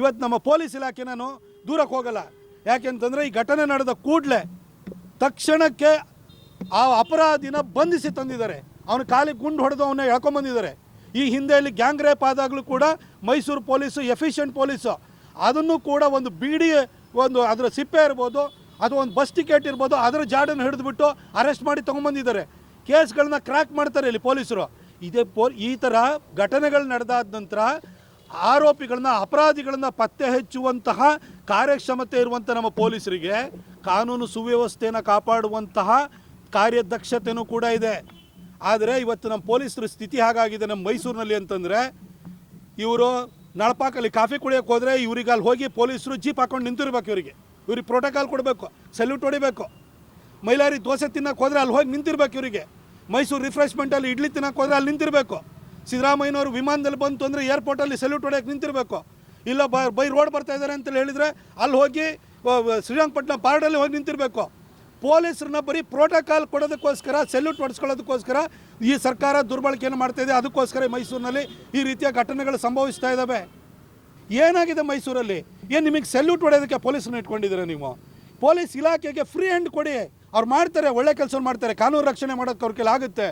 ಇವತ್ತು ನಮ್ಮ ಪೊಲೀಸ್ ಇಲಾಖೆ ನಾನು ದೂರಕ್ಕೆ ಹೋಗಲ್ಲ. ಯಾಕೆಂತಂದರೆ ಈ ಘಟನೆ ನಡೆದ ಕೂಡಲೇ ತಕ್ಷಣಕ್ಕೆ ಆ ಅಪರಾಧಿನ ಬಂಧಿಸಿ ತಂದಿದ್ದಾರೆ. ಅವನ ಖಾಲಿ ಗುಂಡು ಹೊಡೆದು ಅವನ್ನ ಎಳ್ಕೊಂಬಂದಿದ್ದಾರೆ ಈ ಹಿಂದೆಯಲ್ಲಿ ಗ್ಯಾಂಗ್ ರೇಪ್ ಆದಾಗಲೂ ಕೂಡ ಮೈಸೂರು ಪೊಲೀಸು, ಎಫಿಷಿಯಂಟ್ ಪೊಲೀಸು, ಅದನ್ನು ಕೂಡ ಒಂದು ಬಿಡಿ, ಒಂದು ಅದರ ಸಿಪ್ಪೆ ಇರ್ಬೋದು, ಅಥವಾ ಒಂದು ಬಸ್ ಟಿಕೆಟ್ ಇರ್ಬೋದು, ಅದರ ಜಾಡನ್ನು ಹಿಡಿದುಬಿಟ್ಟು ಅರೆಸ್ಟ್ ಮಾಡಿ ತೊಗೊಂಬಂದಿದ್ದಾರೆ ಕೇಸ್ಗಳನ್ನ ಕ್ರ್ಯಾಕ್ ಮಾಡ್ತಾರೆ ಇಲ್ಲಿ ಪೊಲೀಸರು. ಇದೇ ಪೊ ಈ ಥರ ಘಟನೆಗಳು ನಡೆದಾದ ನಂತರ ಆರೋಪಿಗಳನ್ನ, ಅಪರಾಧಿಗಳನ್ನ ಪತ್ತೆ ಹಚ್ಚುವಂತಹ ಕಾರ್ಯಕ್ಷಮತೆ ಇರುವಂಥ ನಮ್ಮ ಪೊಲೀಸರಿಗೆ ಕಾನೂನು ಸುವ್ಯವಸ್ಥೆಯನ್ನು ಕಾಪಾಡುವಂತಹ ಕಾರ್ಯದಕ್ಷತೆನೂ ಕೂಡ ಇದೆ. ಆದರೆ ಇವತ್ತು ನಮ್ಮ ಪೊಲೀಸರ ಸ್ಥಿತಿ ಹಾಗಾಗಿದೆ ನಮ್ಮ ಮೈಸೂರಿನಲ್ಲಿ ಅಂತಂದರೆ, ಇವರು ನಳಪಾಕಲ್ಲಿ ಕಾಫಿ ಕುಡಿಯೋಕೆ ಹೋದರೆ ಇವ್ರಿಗೆ ಅಲ್ಲಿ ಹೋಗಿ ಪೊಲೀಸರು ಜೀಪ್ ಹಾಕೊಂಡು ನಿಂತಿರ್ಬೇಕು ಇವರಿಗೆ. ಇವ್ರಿಗೆ ಪ್ರೋಟೋಕಾಲ್ ಕೊಡಬೇಕು ಸಲ್ಯೂಟ್ ಹೊಡಿಬೇಕು. ಮೈಲಾರಿ ದೋಸೆ ತಿನ್ನೋಕೆ ಹೋದರೆ ಅಲ್ಲಿ ಹೋಗಿ ನಿಂತಿರ್ಬೇಕು ಇವರಿಗೆ. ಮೈಸೂರು ರಿಫ್ರೆಶ್ಮೆಂಟಲ್ಲಿ ಇಡ್ಲಿ ತಿನ್ನೋಕೆ ಹೋದರೆ ಅಲ್ಲಿ ನಿಂತಿರಬೇಕು. ಸಿದ್ದರಾಮಯ್ಯನವರು ವಿಮಾನದಲ್ಲಿ ಬಂತು ಅಂದರೆ ಏರ್ಪೋರ್ಟಲ್ಲಿ ಸೆಲ್ಯೂಟ್ ಹೊಡೆಯೋಕೆ ನಿಂತಿರಬೇಕು. ಇಲ್ಲ ಬ ಬೈ ರೋಡ್ ಬರ್ತಾ ಇದ್ದಾರೆ ಅಂತ ಹೇಳಿದರೆ ಅಲ್ಲಿ ಹೋಗಿ ಶ್ರೀರಂಗಪಟ್ಟಣ ಪಾರ್ಡಲ್ಲಿ ಹೋಗಿ ನಿಂತಿರಬೇಕು. ಪೊಲೀಸರನ್ನ ಬರೀ ಪ್ರೋಟೋಕಾಲ್ ಕೊಡೋದಕ್ಕೋಸ್ಕರ ಸೆಲ್ಯೂಟ್ ಹೊಡೆಸ್ಕೊಳ್ಳೋದಕ್ಕೋಸ್ಕರ ಈ ಸರ್ಕಾರ ದುರ್ಬಳಕೆಯನ್ನು ಮಾಡ್ತಾ ಇದೆ. ಅದಕ್ಕೋಸ್ಕರ ಮೈಸೂರಿನಲ್ಲಿ ಈ ರೀತಿಯ ಘಟನೆಗಳು ಸಂಭವಿಸ್ತಾ ಇದ್ದಾವೆ. ಏನಾಗಿದೆ ಮೈಸೂರಲ್ಲಿ? ಏನು ನಿಮಗೆ ಸೆಲ್ಯೂಟ್ ಹೊಡೆಯೋದಕ್ಕೆ ಪೊಲೀಸನ್ನ ಇಟ್ಕೊಂಡಿದ್ದೀರಾ ನೀವು? ಪೊಲೀಸ್ ಇಲಾಖೆಗೆ ಫ್ರೀ ಹ್ಯಾಂಡ್ ಕೊಡಿ. ಅವ್ರು ಮಾಡ್ತಾರೆ, ಒಳ್ಳೆ ಕೆಲಸ ಮಾಡ್ತಾರೆ. ಕಾನೂನು ರಕ್ಷಣೆ ಮಾಡೋಕ್ಕೆ ಅವ್ರ ಆಗುತ್ತೆ.